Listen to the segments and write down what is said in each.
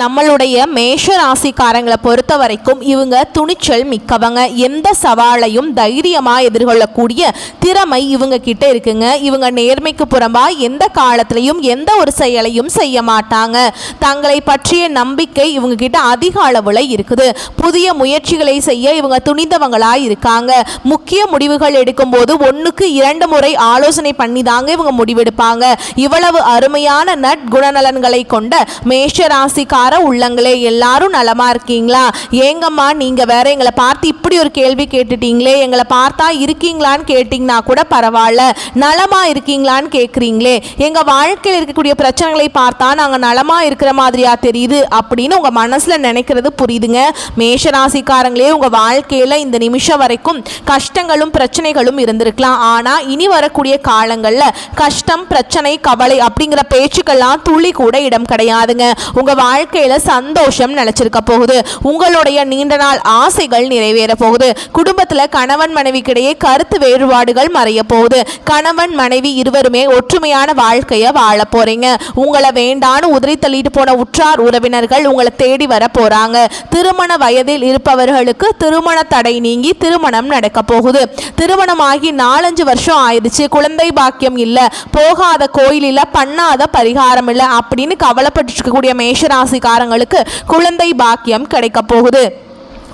நம்மளுடைய மேஷ ராசிக்காரங்களை பொறுத்த வரைக்கும் இவங்க துணிச்சல் மிக்கவங்க. எந்த சவாலையும் தைரியமாக எதிர்கொள்ளக்கூடிய திறமை இவங்க கிட்ட இருக்குங்க. இவங்க நேர்மைக்கு புறம்பாக எந்த காலத்திலையும் எந்த ஒரு செயலையும் செய்ய மாட்டாங்க. தங்களை பற்றிய நம்பிக்கை இவங்க கிட்ட அதிக அளவில் இருக்குது. புதிய முயற்சிகளை செய்ய இவங்க துணிந்தவங்களாக இருக்காங்க. முக்கிய முடிவுகள் எடுக்கும்போது ஒன்றுக்கு இரண்டு முறை ஆலோசனை பண்ணி தாங்க இவங்க முடிவெடுப்பாங்க. இவ்வளவு அருமையான நட் குணநலன்களை கொண்ட மேஷ ராசிக்கார உள்ளங்களே எல்லாரும் நலமா இருக்கீங்களா? ஏங்கம்மா நீங்க வேற எங்களை பார்த்து இப்படி ஒரு கேள்வி கேட்டுட்டீங்களே. எங்களை பார்த்தா இருக்கீங்களான்னு கேட்டிங்கன்னா கூட பரவாயில்ல. நலமா இருக்கீங்களான்னு கேட்குறீங்களே எங்க வாழ்க்கையில் இருக்கக்கூடிய பிரச்சனைகளை பார்த்தா நாங்கள் நலமா இருக்கிற மாதிரியா தெரியுது அப்படின்னு உங்க மனசுல நினைக்கிறது புரியுதுங்க. மேஷராசிக்காரங்களே உங்க வாழ்க்கையில இந்த நிமிஷம் வரைக்கும் கஷ்டங்களும் பிரச்சனைகளும் இருந்திருக்கலாம். ஆனா இனி வரக்கூடிய காலங்களில் கஷ்டம் பிரச்சனை கவலை அப்படிங்கிற பேச்சுக்கெல்லாம் துளி கூட இடம் கிடையாதுங்க. உங்க வாழ்க்கையில சந்தோஷம் நிலைச்சிருக்க போகுது. உங்களுடைய நீண்ட நாள் ஆசைகள் நிறைவேற போகுது. குடும்பத்துல கணவன் மனைவிக்கிடையே கருத்து வேறுபாடுகள் மறைய போகுது. கணவன் மனைவி இருவருமே ஒற்றுமையான வாழ்க்கையை வாழ போறீங்க. உங்களை வேண்டான்னு உதிரி தள்ளிட்டு போன உற்றார் உறவினர்கள் உங்களை தேடி வர போறாங்க. திருமண வயதில் இருப்பவர்களுக்கு திருமண தடை நீங்கி திருமணம் நடக்க போகுது. திருமணமாகி நாலஞ்சு வருஷம் ஆயிடுச்சு. குழந்தை பாக்கியம் இல்ல. போகாத கோயில் இல்ல பண்ணாத பரிகாரம் இல்ல அப்படின்னு கவலைப்பட்டு இருக்கக்கூடிய ராசிக்காரங்களுக்கு குழந்தை பாக்கியம் கிடைக்கப் போகுது.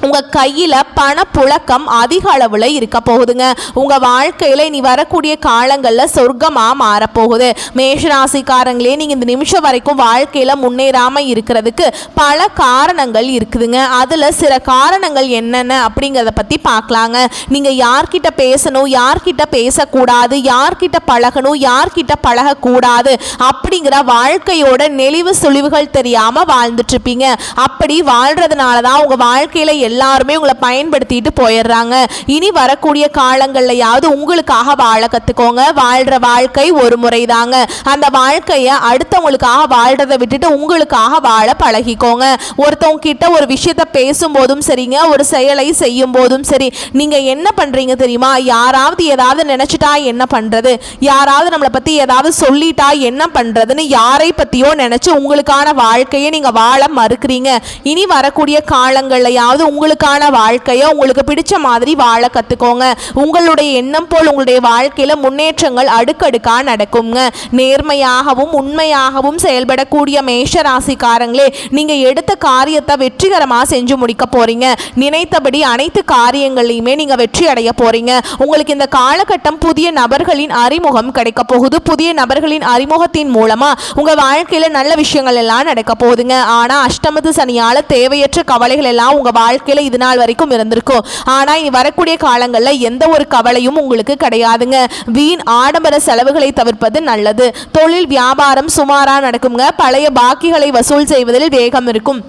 உங்கள் கையில் பணப்புழக்கம் அதிக அளவில் இருக்க போகுதுங்க. உங்கள் வாழ்க்கையில் இனி வரக்கூடிய காலங்களில் சொர்க்கமாக மாறப்போகுது. மேஷராசிக்காரங்களே நீங்கள் இந்த நிமிஷம் வரைக்கும் வாழ்க்கையில் முன்னேறாமல் இருக்கிறதுக்கு பல காரணங்கள் இருக்குதுங்க. அதில் சில காரணங்கள் என்னென்ன அப்படிங்கிறத பற்றி பார்க்கலாங்க நீங்கள் யார்கிட்ட பேசணும் யார்கிட்ட பேசக்கூடாது யார்கிட்ட பழகணும் யார்கிட்ட பழகக்கூடாது அப்படிங்கிற வாழ்க்கையோட நெளிவு சுழிவுகள் தெரியாமல் வாழ்ந்துட்டுருப்பீங்க அப்படி வாழ்கிறதுனால தான் உங்கள் வாழ்க்கையில் எல்லாருமே உங்களை பயன்படுத்திட்டு போயிடுறாங்க. இனி வரக்கூடிய காலங்கள்லையாவது உங்களுக்காக வாழ கற்றுக்கோங்க வாழ்கிற வாழ்க்கை ஒரு முறை தாங்க அந்த வாழ்க்கையை அடுத்தவங்களுக்காக வாழ்கிறத விட்டுட்டு உங்களுக்காக வாழ பழகிக்கோங்க. ஒருத்தவங்க கிட்ட ஒரு விஷயத்த பேசும்போதும் சரிங்க ஒரு செயலை செய்யும் போதும் சரி. நீங்கள் என்ன பண்ணுறீங்க தெரியுமா? யாராவது ஏதாவது நினச்சிட்டா என்ன பண்ணுறது யாராவது நம்மளை பற்றி ஏதாவது சொல்லிட்டா என்ன பண்ணுறதுன்னு யாரை பற்றியோ நினச்சி உங்களுக்கான வாழ்க்கையை நீங்கள் வாழ மறுக்கிறீங்க. இனி வரக்கூடிய காலங்கள்லையாவது உங்களுக்கான வாழ்க்கையை உங்களுக்கு பிடிச்ச மாதிரி வாழ கற்றுக்கோங்க உங்களுடைய எண்ணம் போல் உங்களுடைய வாழ்க்கையில் முன்னேற்றங்கள் அடுக்கடுக்காக நடக்குங்க. நேர்மையாகவும் உண்மையாகவும் செயல்படக்கூடிய மேஷ ராசிக்காரங்களே நீங்கள் எடுத்த காரியத்தை வெற்றிகரமாக செஞ்சு முடிக்க போகிறீங்க நினைத்தபடி அனைத்து காரியங்களையுமே நீங்கள் வெற்றி அடைய போகிறீங்க உங்களுக்கு இந்த காலகட்டம் புதிய நபர்களின் அறிமுகம் கிடைக்க போகுது. புதிய நபர்களின் அறிமுகத்தின் மூலமாக உங்கள் வாழ்க்கையில் நல்ல விஷயங்கள் எல்லாம் நடக்க போகுதுங்க. ஆனால் அஷ்டமத்து சனியால் தேவையற்ற கவலைகள் எல்லாம் உங்கள் வாழ்க்கை வாழ்க்கையில் இது நாள் வரைக்கும் இருந்திருக்கும். ஆனால் இனி வரக்கூடிய காலங்களில் எந்த ஒரு கவலையும் உங்களுக்கு கிடையாதுங்க. வீண் ஆடம்பர செலவுகளை தவிர்ப்பது நல்லது. தொழில் வியாபாரம் சுமாராக நடக்குங்க. பழைய பாக்கிகளை வசூல் செய்வதில் வேகம் இருக்கும்.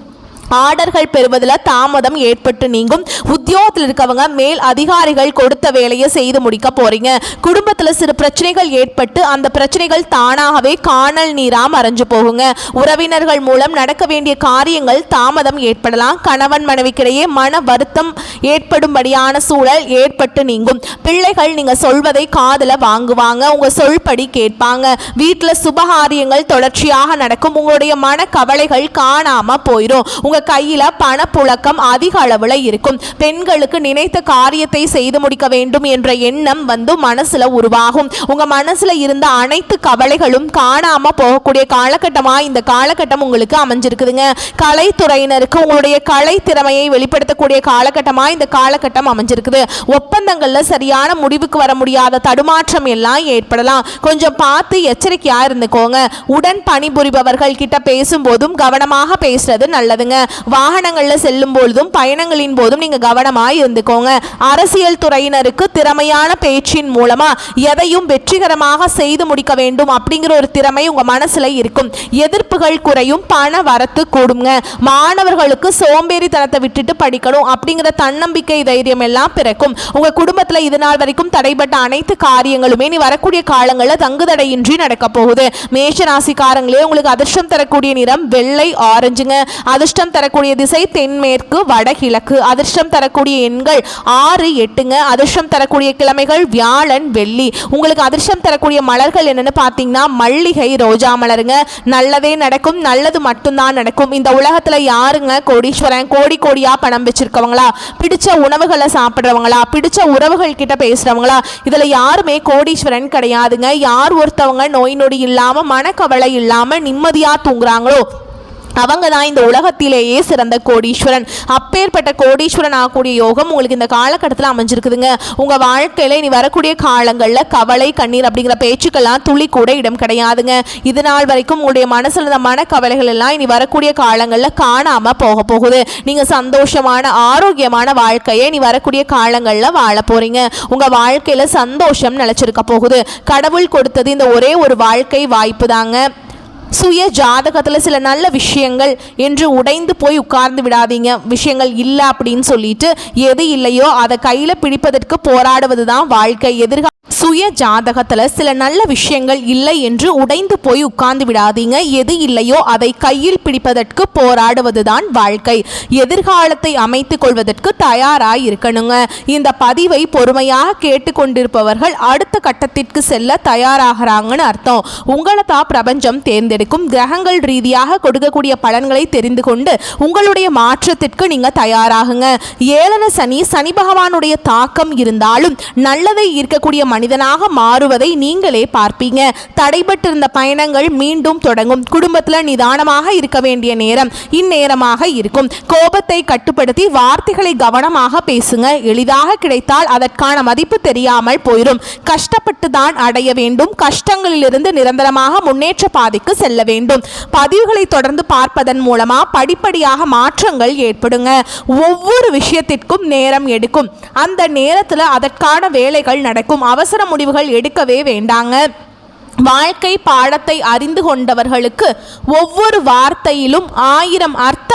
ஆர்டர்கள் பெறுவதில் தாமதம் ஏற்பட்டு நீங்கும். உத்தியோகத்தில் இருக்கவங்க மேல் அதிகாரிகள் கொடுத்த வேலையை செய்து முடிக்க போறீங்க. குடும்பத்தில் சிறு பிரச்சனைகள் ஏற்பட்டு அந்த பிரச்சனைகள் தானாகவே காணல் நீரா மறைஞ்சு போகுங்க. உறவினர்கள் மூலம் நடக்க வேண்டிய காரியங்கள் தாமதம் ஏற்படலாம். கணவன் மனைவிக்கிடையே மன வருத்தம் ஏற்படும்படியான சூழல் ஏற்பட்டு நீங்கும். பிள்ளைகள் நீங்க சொல்வதை காதில் வாங்குவாங்க. உங்க சொல்படி கேட்பாங்க. வீட்டில் சுபகாரியங்கள் தொடர்ச்சியாக நடக்கும். உங்களுடைய மன கவலைகள் காணாம போயிடும் உங்க கையில பணப்புழக்கம் அதிக அளவுல இருக்கும். பெண்களுக்கு நினைத்த காரியத்தை செய்து முடிக்க வேண்டும் என்ற எண்ணம் வந்து மனசுல உருவாகும். உங்க மனசுல இருந்த அனைத்து கவலைகளும் காணாம போகக்கூடிய காலகட்டமா இந்த காலகட்டம் உங்களுக்கு அமைஞ்சிருக்குதுங்க. கலைத்துறையினருக்கு உங்களுடைய கலை திறமையை வெளிப்படுத்தக்கூடிய காலகட்டமா இந்த காலகட்டம் அமைஞ்சிருக்குது. ஒப்பந்தங்கள்ல சரியான முடிவுக்கு வர முடியாத தடுமாற்றம் எல்லாம் ஏற்படலாம். கொஞ்சம் பார்த்து எச்சரிக்கையா இருந்துக்கோங்க. உடன் பணிபுரிபவர்கள் கிட்ட பேசும்போதும் கவனமாக பேசுறது நல்லதுங்க. வாகனங்களில் செல்லும் பொழுதும் பயணங்களின் போதும் நீங்கள் கவனமாக இருந்துக்கோங்க. அரசியல் துறையினருக்கு திறமையான பேச்சின் மூலமா எதையும் வெற்றிகரமாக செய்து முடிக்க வேண்டும் அப்படிங்கிற ஒரு திறமை உங்கள் மனசில் இருக்கும். எதிர்ப்புகள் குறையும் பண வரத்து கூடுங்க. மாணவர்களுக்கு சோம்பேறித்தனத்தை விட்டுட்டு படிக்கணும் அப்படிங்கிற தன்னம்பிக்கை தைரியம் எல்லாம் பிறக்கும். உங்கள் குடும்பத்தில் இது நாள் வரைக்கும் தடைப்பட்ட அனைத்து காரியங்களுமே நீ வரக்கூடிய காலங்களில் தங்குதடையின்றி நடக்க போகுது. மேஷ ராசிக்காரங்களே உங்களுக்கு அதிர்ஷ்டம் தரக்கூடிய நிறம் வெள்ளை ஆரஞ்சுங்க. அதிர்ஷ்டம் தரக்கூடிய திசை தென்மேற்கு வடகிழக்கு. அதிர்ஷ்டம் தரக்கூடிய எண்கள் ஆறு எட்டுங்க. அதிர்ஷ்டம் தரக்கூடிய கிழமைகள் வியாழன் வெள்ளி. உங்களுக்கு அதிர்ஷ்டம் தரக்கூடிய மலர்கள் என்னன்னு பார்த்தீங்கன்னா மல்லிகை ரோஜா மலருங்க. நல்லதே நடக்கும் நல்லது மட்டும்தான் நடக்கும். இந்த உலகத்தில் யாருங்க கோடீஸ்வரன்? கோடி கோடியாக பணம் வச்சிருக்கவங்களா? பிடிச்ச உணவுகளை சாப்பிட்றவங்களா? பிடிச்ச உறவுகள் கிட்ட பேசுகிறவங்களா இதில் யாருமே கோடீஸ்வரன் கிடையாதுங்க. யார் ஒருத்தவங்க நோய் நொடி இல்லாமல் மனக்கவலை இல்லாமல் நிம்மதியாக தூங்குறாங்களோ? அவங்க தான் இந்த உலகத்திலேயே சிறந்த கோடீஸ்வரன். அப்பேற்பட்ட கோடீஸ்வரன் ஆகக்கூடிய யோகம் உங்களுக்கு இந்த காலகட்டத்தில் அமைஞ்சிருக்குதுங்க. உங்கள் வாழ்க்கையில் இனி வரக்கூடிய காலங்களில் கவலை கண்ணீர் அப்படிங்கிற பேச்சுக்கெல்லாம் துளி கூட இடம் கிடையாதுங்க. இது நாள் வரைக்கும் உங்களுடைய மனசில் இந்த மனக்கவலைகள் எல்லாம் இனி வரக்கூடிய காலங்களில் காணாமல் போக போகுது. நீங்கள் சந்தோஷமான ஆரோக்கியமான வாழ்க்கையை இனி வரக்கூடிய காலங்களில் வாழ போகிறீங்க உங்கள் வாழ்க்கையில் சந்தோஷம் நிலச்சிருக்க போகுது. கடவுள் கொடுத்தது இந்த ஒரே ஒரு வாழ்க்கை வாய்ப்பு தாங்க சுய ஜாதகத்தில் சில நல்ல விஷயங்கள் என்று உடைந்து போய் உட்கார்ந்து விடாதீங்க. விஷயங்கள் இல்லை அப்படின்னு சொல்லிட்டு எது இல்லையோ அதை கையில் பிடிப்பதற்கு போராடுவது தான் வாழ்க்கை. எதிர்கால சுய ஜாதகத்தில் சில நல்ல விஷயங்கள் இல்லை என்று உடைந்து போய் உட்கார்ந்து விடாதீங்க. எது இல்லையோ அதை கையில் பிடிப்பதற்கு போராடுவது தான் வாழ்க்கை. எதிர்காலத்தை அமைத்து கொள்வதற்கு தயாராக இருக்கணுங்க இந்த பதிவை பொறுமையாக கேட்டுக்கொண்டிருப்பவர்கள் அடுத்த கட்டத்திற்கு செல்ல தயாராகிறாங்கன்னு அர்த்தம். உங்களை தான் பிரபஞ்சம் தேர்ந்தெடுக்கும். கிரகங்கள் ரீதியாக கொடுக்கக்கூடிய பலன்களை தெரிந்து கொண்டு உங்களுடைய மாற்றத்திற்கு நீங்க தயாராகுங்க. ஏளன சனி சனி பகவானுடைய தாக்கம் இருந்தாலும் நல்லதை ஈர்க்கக்கூடிய மனித மனிதனாக மாறுவதை நீங்களே பார்ப்பீங்க. தடைபட்டிருந்த பயணங்கள் மீண்டும் தொடங்கும். குடும்பத்தில் நிதானமாக இருக்க வேண்டிய நேரம் இந்நேரமாக இருக்கும். கோபத்தை கட்டுப்படுத்தி வார்த்தைகளை கவனமாக பேசுங்க. எளிதாக கிடைத்தால் அதற்கான மதிப்பு தெரியாமல் போயிடும் கஷ்டப்பட்டு தான் அடைய வேண்டும். கஷ்டங்களிலிருந்து நிரந்தரமாக முன்னேற்ற பாதைக்கு செல்ல வேண்டும். பதிவுகளை தொடர்ந்து பார்ப்பதன் மூலமா படிப்படியாக மாற்றங்கள் ஏற்படுங்க. ஒவ்வொரு விஷயத்திற்கும் நேரம் எடுக்கும். அந்த நேரத்தில் அதற்கான வேலைகள் நடக்கும். அவசர முடிவுகள் எடுக்கவே வேண்டாங்க. வாழ்க்கை பாடத்தை அறிந்து கொண்டவர்களுக்கு ஒவ்வொரு வார்த்தையிலும் ஆயிரம்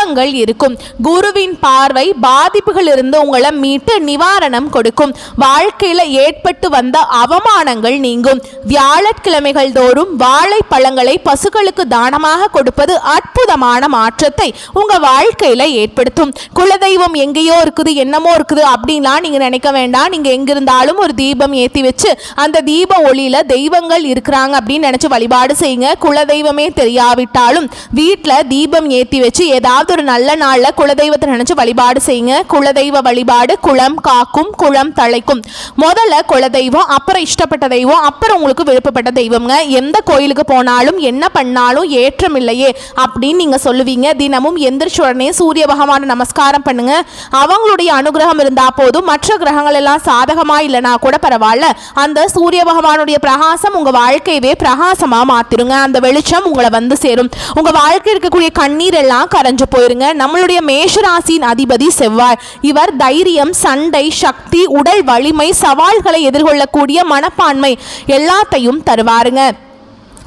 அர்த்தங்கள் இருக்கும். குருவின் பார்வை பாதிப்புகளிலிருந்து உங்களை மீட்டு நிவாரணம் கொடுக்கும். வாழ்க்கையில் ஏற்பட்டு வந்த அவமானங்கள் நீங்கும். வியாழக்கிழமைகள் தோறும் வாழைப்பழங்களை பசுக்களுக்கு தானமாக கொடுப்பது அற்புதமான மாற்றத்தை உங்க வாழ்க்கையில ஏற்படுத்தும். குலதெய்வம் எங்கேயோ இருக்குது என்னமோ இருக்குது அப்படின்லாம் நீங்க நினைக்க வேண்டாம். நீங்க எங்கிருந்தாலும் ஒரு தீபம் ஏற்றி வச்சு அந்த தீப ஒளியில தெய்வங்கள் இருக்கிறாங்க அப்படின்னு நினச்சி வழிபாடு செய்யுங்க. குலதெய்வமே தெரியாவிட்டாலும் வீட்டில் தீபம் ஏற்றி வச்சு ஏதாவது ஒரு நல்ல நாளில் குலதெய்வத்தை நினச்சி வழிபாடு செய்யுங்க. குலதெய்வ வழிபாடு குளம் காக்கும் குளம் தழைக்கும். முதல்ல குலதெய்வம் அப்புறம் இஷ்டப்பட்ட தெய்வம் அப்புறம் உங்களுக்கு விருப்பப்பட்ட தெய்வம்ங்க. எந்த கோயிலுக்கு போனாலும் என்ன பண்ணாலும் ஏற்றம் இல்லையே அப்படின்னு நீங்கள் சொல்லுவீங்க. தினமும் எந்திரிச்ச உடனே சூரிய பகவானை நமஸ்காரம் பண்ணுங்க. அவங்களுடைய அனுகிரகம் இருந்தால் போதும். மற்ற கிரகங்கள் எல்லாம் சாதகமாக இல்லைனா கூட பரவாயில்ல. அந்த சூரிய பகவானுடைய பிரகாசம் உங்கள் வாழ்க்கையவே பிரகாசமாக மாற்றிடுங்க அந்த வெளிச்சம் உங்களை வந்து சேரும். உங்கள் வாழ்க்கை இருக்கக்கூடிய கண்ணீர் எல்லாம் கரைஞ்சு போயிடும் போயிருங்க நம்மளுடைய மேஷராசியின் அதிபதி செவ்வாய். இவர் தைரியம் சண்டை சக்தி உடல் வலிமை சவால்களை எதிர்கொள்ளக்கூடிய மனப்பான்மை எல்லாத்தையும் தருவாருங்க.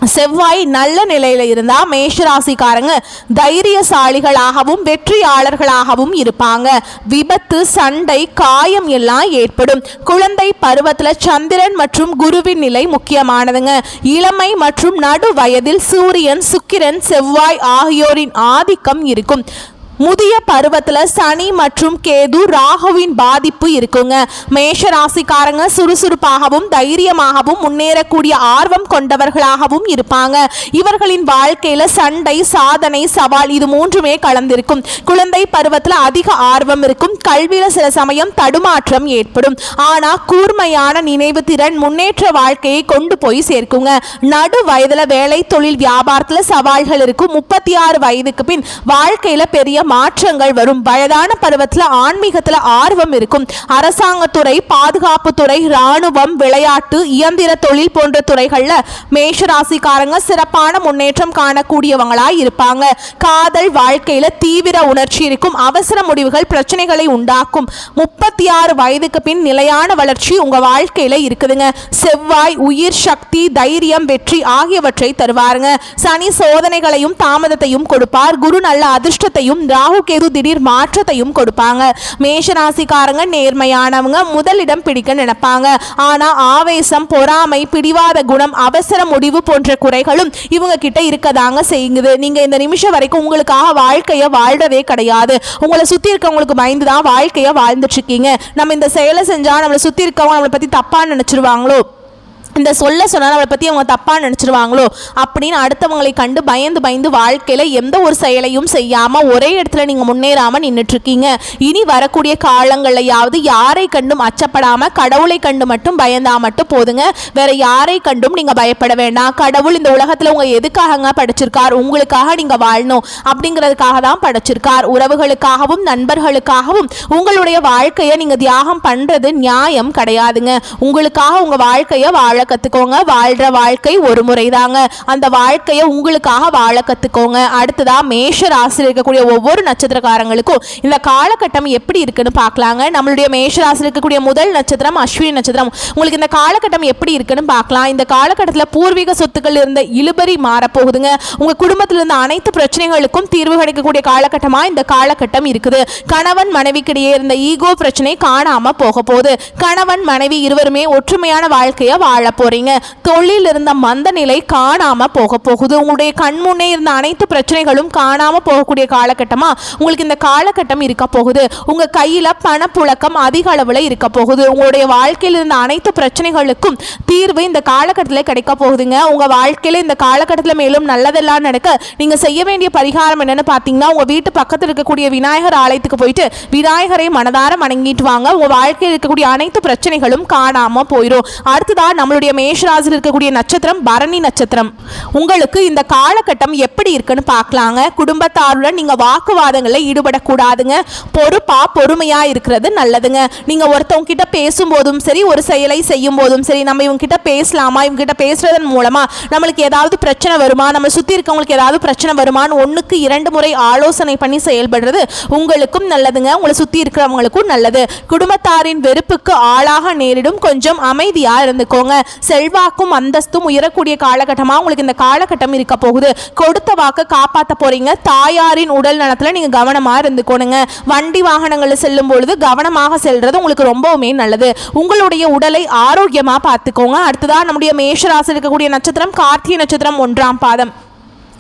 செவ்வாய் நல்ல நிலையில் இருந்தால் மேஷராசிக்காரங்க தைரியசாலிகளாகவும் வெற்றியாளர்களாகவும் இருப்பாங்க. விபத்து சண்டை காயம் எல்லாம் ஏற்படும். குழந்தை பருவத்தில் சந்திரன் மற்றும் குருவின் நிலை முக்கியமானதுங்க. இளமை மற்றும் நடு வயதில் சூரியன் சுக்கிரன் செவ்வாய் ஆகியோரின் ஆதிக்கம் இருக்கும். முதிய பருவத்துல சனி மற்றும் கேது ராகுவின் பாதிப்பு இருக்குங்க. மேஷ ராசிக்காரங்க சுறுசுறுப்பாகவும் தைரியமாகவும் முன்னேறக்கூடிய ஆர்வம் கொண்டவர்களாகவும் இருப்பாங்க. இவர்களின் வாழ்க்கையில சண்டை சாதனை சவால் இது மூன்றுமே கலந்திருக்கும். குழந்தை பருவத்தில் அதிக ஆர்வம் இருக்கும். கல்வியில் சில சமயம் தடுமாற்றம் ஏற்படும். ஆனால் கூர்மையான நினைவு திறன் முன்னேற்ற வாழ்க்கையை கொண்டு போய் சேர்க்குங்க. நடு வயதுல வேலை தொழில் வியாபாரத்துல சவால்கள் இருக்கும். முப்பத்தி ஆறு வயதுக்கு பின் வாழ்க்கையில பெரிய மாற்றங்கள் வரும். வயதான பருவத்துல ஆன்மீகத்துல ஆர்வம் இருக்கும். அரசாங்கத்துறை பாதுகாப்பு துறை ராணுவம் விளையாட்டு இயந்திர தொழில் போன்ற துறைகளில் மேஷராசிக்காரங்க சிறப்பான முன்னேற்றம் காணக்கூடியவங்களாய் இருப்பாங்க. காதல் வாழ்க்கையில தீவிர உணர்ச்சி இருக்கும். அவசர முடிவுகள் பிரச்சனைகளை உண்டாக்கும். முப்பத்தி ஆறு வயதுக்கு பின் நிலையான வளர்ச்சி உங்க வாழ்க்கையில இருக்குதுங்க. செவ்வாய் உயிர் சக்தி தைரியம் வெற்றி ஆகியவற்றை தருவாருங்க. சனி சோதனைகளையும் தாமதத்தையும் கொடுப்பார். குரு நல்ல அதிர்ஷ்டத்தையும் ராகு கேது திடீர் மாற்றத்தையும் கொடுப்பாங்க. மேஷராசிக்காரங்க நேர்மையானவங்க முதலிடம் பிடிக்க நினைப்பாங்க. ஆனா ஆவேசம் பொறாமை பிடிவாத குணம் அவசர முடிவு போன்ற குறைகளும் இவங்க கிட்ட இருக்கதாங்க செய்யுது நீங்க இந்த நிமிஷம் வரைக்கும் உங்களுக்காக வாழ்க்கையை வாழ்றதே கிடையாது. உங்களை சுத்தி இருக்கவங்களுக்கு பயந்து தான் வாழ்க்கையை வாழ்ந்துட்டு இருக்கீங்க. நம்ம இந்த செயலை செஞ்சா நம்மளை சுத்தி இருக்கவங்க நம்மளை பத்தி தப்பா நினைச்சிருவாங்களோ? இந்த சொல்ல சொன்னால் அவளை பற்றி அவங்க தப்பாக நினச்சிருவாங்களோ அப்படின்னு அடுத்தவங்களை கண்டு பயந்து பயந்து வாழ்க்கையில் எந்த ஒரு செயலையும் செய்யாமல் ஒரே இடத்துல நீங்கள் முன்னேறாமல் நின்றுட்டுருக்கீங்க இனி வரக்கூடிய காலங்கள்லையாவது யாரை கண்டும் அச்சப்படாமல் கடவுளை கண்டு மட்டும் பயந்தா மட்டும் போதுங்க. வேற யாரை கண்டும் நீங்கள் பயப்பட வேண்டாம். கடவுள் இந்த உலகத்தில் உங்கள் எதுக்காகங்க படைச்சிருக்கார்? உங்களுக்காக நீங்கள் வாழணும் அப்படிங்கிறதுக்காக தான் படைச்சிருக்கார். உறவுகளுக்காகவும் நண்பர்களுக்காகவும் உங்களுடைய வாழ்க்கையை நீங்கள் தியாகம் பண்ணுறது நியாயம் கிடையாதுங்க. உங்களுக்காக உங்கள் வாழ்க்கையை வாழ கற்றுக்கோங்க வாழ்கிற வாழ்க்கை ஒரு முறை தாங்க அந்த வாழ்க்கையை உங்களுக்காக வாழ கற்றுக்கோங்க அடுத்ததா மேஷ ராசியில் இருக்கக்கூடிய ஒவ்வொரு நட்சத்திரக்காரங்களுக்கும் இந்த காலகட்டம் எப்படி இருக்குன்னு பார்க்கலாங்க. நம்மளுடைய மேஷ ராசியில் இருக்கக்கூடிய முதல் நட்சத்திரம் அஸ்வினி நட்சத்திரம். உங்களுக்கு இந்த காலகட்டம் எப்படி இருக்குன்னு பார்க்கலாம். இந்த காலகட்டத்தில் பூர்வீக சொத்துக்கள் இருந்த இழுபறி மாறப்போகுதுங்க. உங்கள் குடும்பத்தில் இருந்த அனைத்து பிரச்சனைகளுக்கும் தீர்வு கிடைக்கக்கூடிய காலகட்டமாக இந்த காலகட்டம் இருக்குது. கணவன் மனைவிக்கிடையே இருந்த ஈகோ பிரச்சனை காணாமல் போக போகுது. கணவன் மனைவி இருவருமே ஒற்றுமையான வாழ்க்கையை வாழ போறீங்க. தொழில் இருந்த மந்த நிலை காணாம போக போகுது. உங்களுடைய கண் முன்னே இருந்த அனைத்து பிரச்சனைகளும் காணாம போகக்கூடிய காலகட்டமா? உங்களுக்கு இந்த காலகட்டம் இருக்க போகுது. உங்க கையில பணப்புழக்கம் அதிக அளவுல இருக்க போகுது. உங்களுடைய வாழ்க்கையில் இருந்த அனைத்து பிரச்சனைகளுக்கும் தீர்வு இந்த காலகட்டத்தில் கிடைக்க போகுதுங்க. உங்க வாழ்க்கையில இந்த காலகட்டத்தில் மேலும் நல்லதெல்லாம் நடக்க நீங்க செய்ய வேண்டிய பரிகாரம் என்னன்னு பார்த்தீங்கன்னா உங்க வீட்டு பக்கத்தில் இருக்கக்கூடிய விநாயகர் ஆலயத்துக்கு போயிட்டு விநாயகரை மனதார வணங்கிட்டு வாங்க. உங்க வாழ்க்கையில் இருக்கக்கூடிய அனைத்து பிரச்சனைகளும் காணாம போயிடும் அடுத்ததா நம்மளுடைய மேஷராசியில் இருக்கக்கூடிய நட்சத்திரம் பரணி நட்சத்திரம். உங்களுக்கு இந்த காலகட்டம் எப்படி இருக்குன்னு பார்க்கலாங்க. குடும்பத்தாருடன் நீங்கள் வாக்குவாதங்களில் ஈடுபடக்கூடாதுங்க. பொறுப்பாக பொறுமையாக இருக்கிறது நல்லதுங்க. நீங்கள் ஒருத்தவங்க கிட்ட பேசும்போதும் சரி ஒரு செயலை செய்யும் போதும் சரி நம்ம இவங்க கிட்ட பேசலாமா? இவங்க கிட்ட பேசுறதன் மூலமாக நம்மளுக்கு ஏதாவது பிரச்சனை வருமா? நம்ம சுற்றி இருக்கவங்களுக்கு ஏதாவது பிரச்சனை வருமான்னு ஒன்றுக்கு இரண்டு முறை ஆலோசனை பண்ணி செயல்படுறது உங்களுக்கும் நல்லதுங்க. உங்களை சுற்றி இருக்கிறவங்களுக்கும் நல்லது. குடும்பத்தாரின் வெறுப்புக்கு ஆளாக நேரிடும். கொஞ்சம் அமைதியாக இருந்துக்கோங்க. செல்வாக்கும் அந்தஸ்தும் உயரக்கூடிய காலகட்டமாக உங்களுக்கு இந்த காலகட்டம் இருக்க போகுது. கொடுத்த வாக்கை காப்பாற்ற போறீங்க. தாயாரின் உடல் நலத்தில் நீங்கள் கவனமாக இருந்துக்கோணுங்க. வண்டி வாகனங்களில் செல்லும் பொழுது கவனமாக செல்றது உங்களுக்கு ரொம்பவுமே நல்லது. உங்களுடைய உடலை ஆரோக்கியமாக பார்த்துக்கோங்க. அடுத்ததாக நம்முடைய மேஷராசி இருக்கக்கூடிய நட்சத்திரம் கார்த்திகை நட்சத்திரம் ஒன்றாம் பாதம்.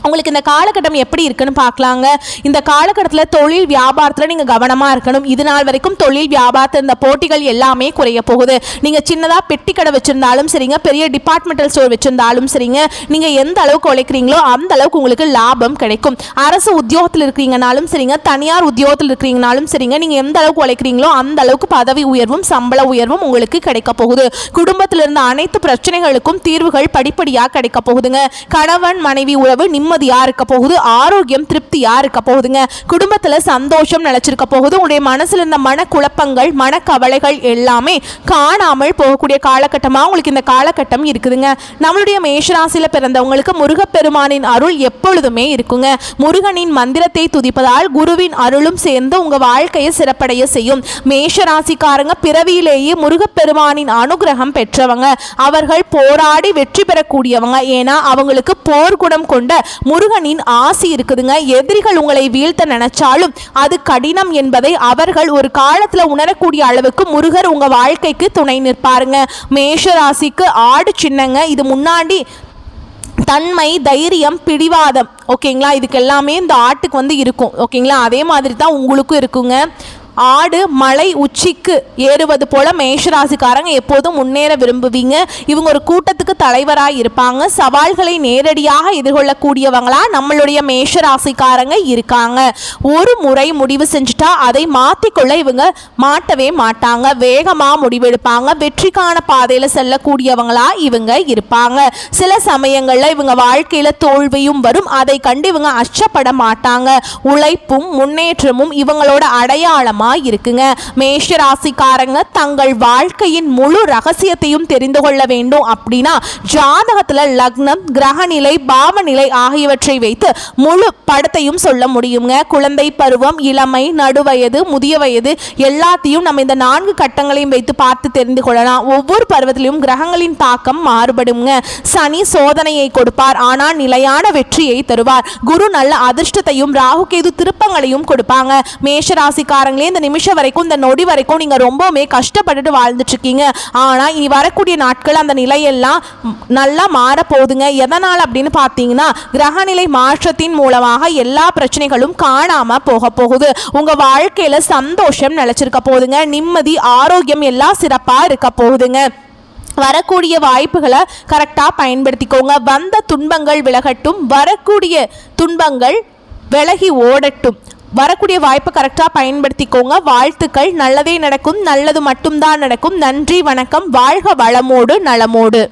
உங்களுக்கு இந்த காலகட்டம் எப்படி இருக்குன்னு பார்க்கலாங்க. இந்த காலகட்டத்தில் தொழில் வியாபாரத்தில் நீங்கள் கவனமாக இருக்கணும். இது நாள் வரைக்கும் தொழில் வியாபாரத்தில் இந்த போட்டிகள் எல்லாமே குறைய போகுது. நீங்கள் சின்னதாக பெட்டி கடை வச்சுருந்தாலும் சரிங்க பெரிய டிபார்ட்மெண்டல் ஸ்டோர் வச்சுருந்தாலும் சரிங்க நீங்கள் எந்த அளவுக்கு உழைக்கிறீங்களோ அந்த அளவுக்கு உங்களுக்கு லாபம் கிடைக்கும். அரசு உத்தியோகத்தில் இருக்கிறீங்கனாலும் சரிங்க தனியார் உத்தியோகத்தில் இருக்கிறீங்கனாலும் சரிங்க நீங்கள் எந்த அளவுக்கு உழைக்கிறீங்களோ அந்த அளவுக்கு பதவி உயர்வும் சம்பள உயர்வும் உங்களுக்கு கிடைக்க போகுது. குடும்பத்தில் இருந்த அனைத்து பிரச்சனைகளுக்கும் தீர்வுகள் படிப்படியாக கிடைக்க போகுதுங்க. கணவன் மனைவி உறவு நிம்மதி நிம்மதி இருக்க போகுது? ஆரோக்கியம் திருப்தி யாருக்க போகுதுங்க? குடும்பத்தில் சந்தோஷம் நிலைச்சிருக்க போகுது. உங்களுடைய மனசில் இருந்த மனக்குழப்பங்கள் மனக்கவலைகள் எல்லாமே காணாமல் போகக்கூடிய காலகட்டமாக உங்களுக்கு இந்த காலகட்டம் இருக்குதுங்க. நம்மளுடைய மேஷராசியில் பிறந்தவங்களுக்கு முருகப்பெருமானின் அருள் எப்பொழுதுமே இருக்குங்க. முருகனின் மந்திரத்தை துதிப்பதால் குருவின் அருளும் சேர்ந்து உங்கள் வாழ்க்கையை சிறப்படைய செய்யும். மேஷராசிக்காரங்க பிறவியிலேயே முருகப்பெருமானின் அனுகிரகம் பெற்றவங்க. அவர்கள் போராடி வெற்றி பெறக்கூடியவங்க. ஏன்னா அவங்களுக்கு போர்க்குணம் கொண்ட முருகனின் ஆசி இருக்குதுங்க. எதிரிகள் உங்களை வீழ்த்த நினைச்சாலும் அது கடினம் என்பதை அவர்கள் ஒரு காலத்தில் உணரக்கூடிய அளவுக்கு முருகர் உங்க வாழ்க்கைக்கு துணை நிற்பாருங்க. மேஷ ராசிக்கு ஆடு சின்னங்க. இது முன்னாடி தன்மை தைரியம் பிடிவாதம். ஓகேங்களா? இதுக்கு எல்லாமே இந்த ஆட்டுக்கு வந்து இருக்கும். ஓகேங்களா? அதே மாதிரி தான் உங்களுக்கும் இருக்குங்க. ஆடு மலை உச்சிக்கு ஏறுவது போல மேஷராசிக்காரங்க எப்போதும் முன்னேற விரும்புவீங்க. இவங்க ஒரு கூட்டத்துக்கு தலைவராக இருப்பாங்க. சவால்களை நேரடியாக எதிர்கொள்ளக்கூடியவங்களா நம்மளுடைய மேஷராசிக்காரங்க இருக்காங்க. ஒரு முறை முடிவு செஞ்சுட்டா அதை மாற்றிக்கொள்ள இவங்க மாட்டவே மாட்டாங்க. வேகமாக முடிவெடுப்பாங்க. வெற்றிக்கான பாதையில் செல்லக்கூடியவங்களா இவங்க இருப்பாங்க. சில சமயங்களில் இவங்க வாழ்க்கையில் தோல்வியும் வரும். அதை கண்டு இவங்க அச்சப்பட மாட்டாங்க. உழைப்பும் முன்னேற்றமும் இவங்களோட அடையாளமாக இருக்குங்க மேஷ ராசிக்காரங்க தங்கள் வாழ்க்கையின் முழு ரகசியத்தையும் தெரிந்து கொள்ள வேண்டும் அப்படின்னா ஜாதகத்தில் லக்னம் கிரகநிலை பாவநிலை ஆகியவற்றை வைத்து முழு படத்தையும் சொல்ல முடியுங்க. குழந்தை பருவம் இளமை நடுவயது முதிய வயது எல்லாத்தையும் நம்ம இந்த நான்கு கட்டங்களையும் வைத்து பார்த்து தெரிந்து கொள்ளலாம். ஒவ்வொரு பருவத்திலையும் கிரகங்களின் தாக்கம் மாறுபடுங்க. சனி சோதனையை கொடுப்பார். ஆனால் நிலையான வெற்றியை தருவார். குரு நல்ல அதிர்ஷ்டத்தையும் ராகு கேது திருப்பங்களையும் கொடுப்பாங்க. மேஷ ராசிக்காரங்களே இந்த நிமிஷம் வரைக்கும் இந்த நொடி வரைக்கும் நீங்க ரொம்பவுமே கஷ்டப்பட்டுட்டு வாழ்ந்துட்டு இருக்கீங்க ஆனா இனி வரக்கூடிய நாட்கள் அந்த நிலையெல்லாம் நல்லா மாற போகுதுங்க எதனால் அப்படின்னு பார்த்தீங்கன்னா கிரகநிலை மாற்றத்தின் மூலமாக எல்லா பிரச்சனைகளும் காணாம போக போகுது. உங்க வாழ்க்கையில சந்தோஷம் நிலைச்சிருக்க போகுதுங்க. நிம்மதி ஆரோக்கியம் எல்லாம் சிறப்பா இருக்க போகுதுங்க. வரக்கூடிய வாய்ப்புகளை கரெக்டாக பயன்படுத்திக்கோங்க. வந்த துன்பங்கள் விலகட்டும். வரக்கூடிய துன்பங்கள் விலகி ஓடட்டும். வரக்கூடிய வாய்ப்பை கரெக்டாக பயன்படுத்திக்கோங்க. வாழ்த்துக்கள். நல்லதே நடக்கும். நல்லது மட்டும்தான் நடக்கும். நன்றி வணக்கம். வாழ்க வளமோடு நலமோடு.